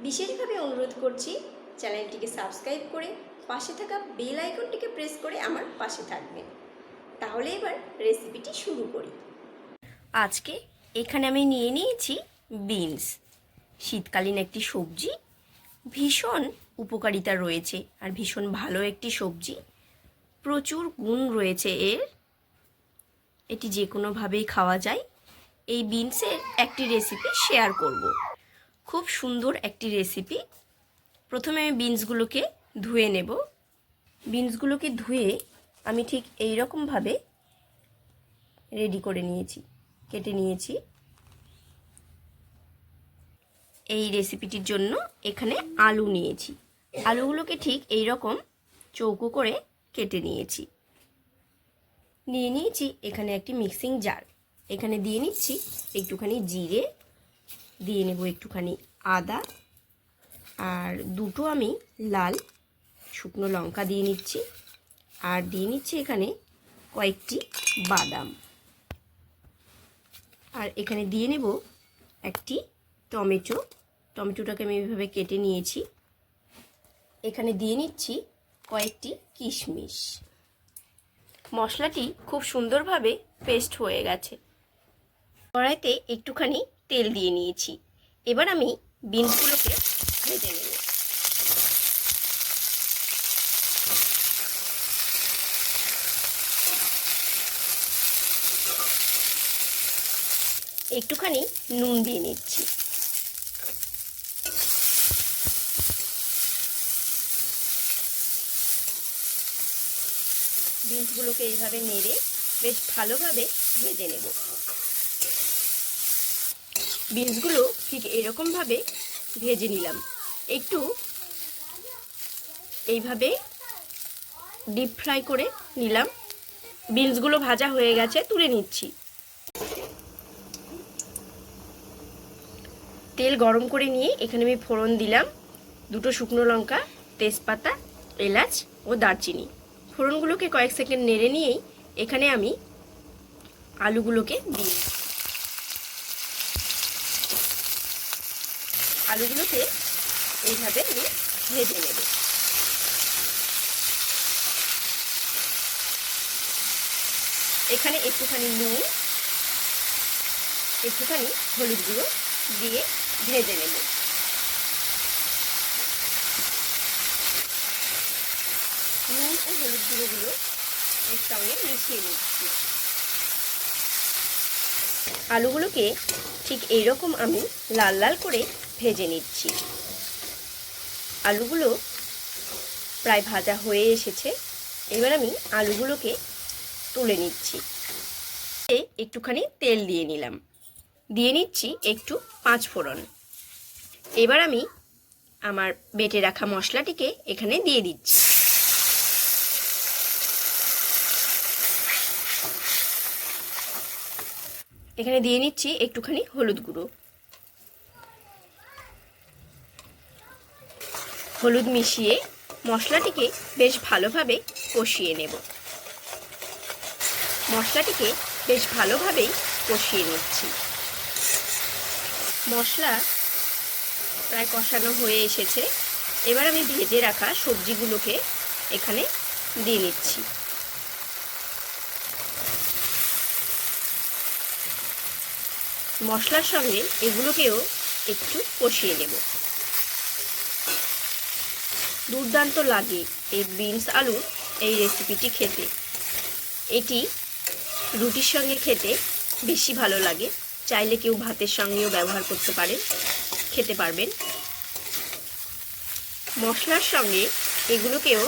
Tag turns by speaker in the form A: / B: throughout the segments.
A: বিশেষভাবে অনুরোধ করছি চ্যানেলটিকে সাবস্ক্রাইব করে পাশে থাকা বেল আইকনটিকে প্রেস করে আমার পাশে থাকবেন। তাহলে এবার রেসিপিটি শুরু করি। আজকে এখানে আমি নিয়ে নিয়েছি বিনস। শীতকালীন একটি সবজি। ভীষণ উপকারিতা রয়েছে আর ভীষণ ভালো একটি সবজি। প্রচুর গুণ রয়েছে এর। এটি যে কোনোভাবেই খাওয়া যায়। এই বিনসের একটি রেসিপি শেয়ার করব। খুব সুন্দর একটি রেসিপি প্রথমে আমি বিনসগুলোকে ধুয়ে নেব। বিনসগুলোকে ধুয়ে আমি ঠিক এই রকমভাবে রেডি করে নিয়েছি, কেটে নিয়েছি। এই রেসিপিটির জন্য এখানে আলু নিয়েছি। আলুগুলোকে ঠিক এই রকম চৌকো করে কেটে নিয়েছি। নিয়ে নিয়েছি এখানে একটি মিক্সিং জার এখানে দিয়ে নিচ্ছি একটুখানি জিরে দিয়ে নেব একটুখানি আদা। আর দুটো আমি লাল শুকনো লঙ্কা দিয়ে নিচ্ছি। আর দিয়ে নিচ্ছি এখানে কয়েকটি বাদাম। আর এখানে দিয়ে নেব একটি টমেটো। টমেটোটাকে আমি এইভাবে কেটে নিয়েছি। এখানে দিয়ে নিচ্ছি কয়েকটি কিশমিশ। মশলাটি খুব সুন্দরভাবে পেস্ট হয়ে গেছে। কড়াইতে একটুখানি তেল দিয়ে নিয়েছি। এবার আমি বিনসগুলোকে ভেজে নেব। একটুখানি নুন দিয়ে নিচ্ছি। বিনসগুলোকে এইভাবে নেড়ে বেশ ভালোভাবে ভেজে নেব। বিনসগুলো ঠিক এরকমভাবে ভেজে নিলাম। একটু এইভাবে ডিপ ফ্রাই করে নিলাম। বিনসগুলো ভাজা হয়ে গেছে, তুলে নিচ্ছি। তেল গরম করে নিয়ে এখানে আমি ফোড়ন দিলাম, দুটো শুকনো লঙ্কা, তেজপাতা, এলাচ ও দারচিনি। ফোড়নগুলোকে কয়েক সেকেন্ড নেড়ে নিয়েই এখানে আমি আলুগুলোকে দিই আলুগুলোকে এইভাবে আমি ভেজে নেব। এখানে একটুখানি নুন, একটুখানি হলুদ গুঁড়ো দিয়ে ভেজে নেব। নুন ও হলুদ গুঁড়োগুলো এর সঙ্গে মিশিয়ে নিচ্ছি। আলুগুলোকে ঠিক এইরকম আমি লাল লাল করে ভেজে নিচ্ছি। আলুগুলো প্রায় ভাজা হয়ে এসেছে। এবার আমি আলুগুলোকে তুলে নিচ্ছি। একটুখানি তেল দিয়ে নিলাম। দিয়ে নিচ্ছি একটু পাঁচ ফোড়ন। এবার আমি আমার বেটে রাখা মশলাটিকে এখানে দিয়ে দিচ্ছি। এখানে দিয়ে নিচ্ছি একটুখানি হলুদ গুঁড়ো। হলুদ মিশিয়ে মশলাটিকে বেশ ভালোভাবে কষিয়ে নেব। মশলাটিকে বেশ ভালোভাবেই কষিয়ে নিচ্ছি। মশলা প্রায় কষানো হয়ে এসেছে। এবার আমি ভেজে রাখা সবজিগুলোকে এখানে দিয়ে নিচ্ছি। মশলার সঙ্গে এগুলোকেও একটু কষিয়ে নেব। দুর্দান্ত লাগে এই বিনস আলু এই রেসিপিটি খেতে। এটি রুটির সঙ্গে খেতে বেশি ভালো লাগে। চাইলে কেউ ভাতের সঙ্গেও ব্যবহার করতে পারেন, খেতে পারবেন। মশলার সঙ্গে এগুলোকেও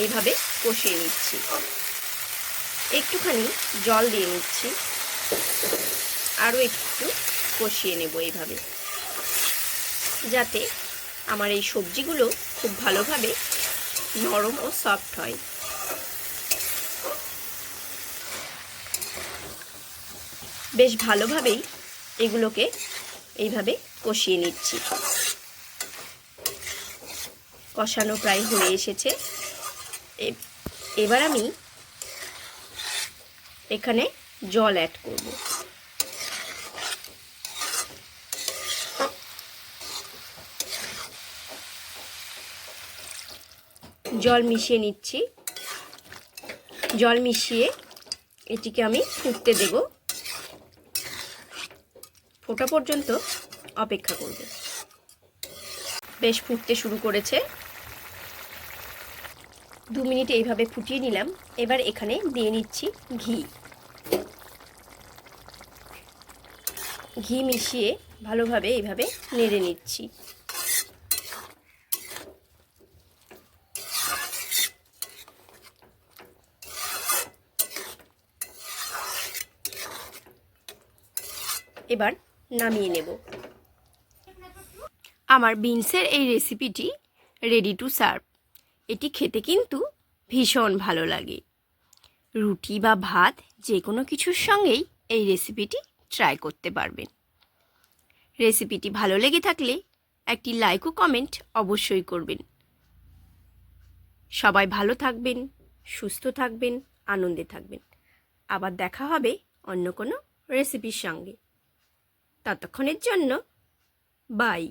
A: এইভাবে কষিয়ে নিচ্ছি। একটুখানি জল দিয়ে নিচ্ছি। আরও একটু কষিয়ে নেব এইভাবে। যাতে আমার এই সবজিগুলো খুব ভালোভাবে নরম ও সফট হয়। বেশ ভালোভাবেই এগুলোকে এইভাবে কষিয়ে নিচ্ছি। কষানো প্রায় হয়ে এসেছে। এবার আমি এখানে জল অ্যাড করব। জল মিশিয়ে নিচ্ছি। জল মিশিয়ে এটিকে আমি ফুটতে দেব। ফোটা পর্যন্ত অপেক্ষা করব। বেশ ফুটতে শুরু করেছে। দু মিনিট এইভাবে ফুটিয়ে নিলাম। এবার এখানে দিয়ে নিচ্ছি ঘি। ঘি মিশিয়ে ভালোভাবে এইভাবে নেড়ে নিচ্ছি। এবার নামিয়ে নেব। আমার বিনসের এই রেসিপিটি রেডি টু সার্ভ এটি খেতে কিন্তু ভীষণ ভালো লাগে। রুটি বা ভাত যে কোনো কিছুর সঙ্গেই এই রেসিপিটি ট্রাই করতে পারবেন। রেসিপিটি ভালো লেগে থাকলে একটি লাইক ও কমেন্ট অবশ্যই করবেন। সবাই ভালো থাকবেন, সুস্থ থাকবেন, আনন্দে থাকবেন। আবার দেখা হবে অন্য কোনো রেসিপির সঙ্গে। ততক্ষণের জন্য। বাই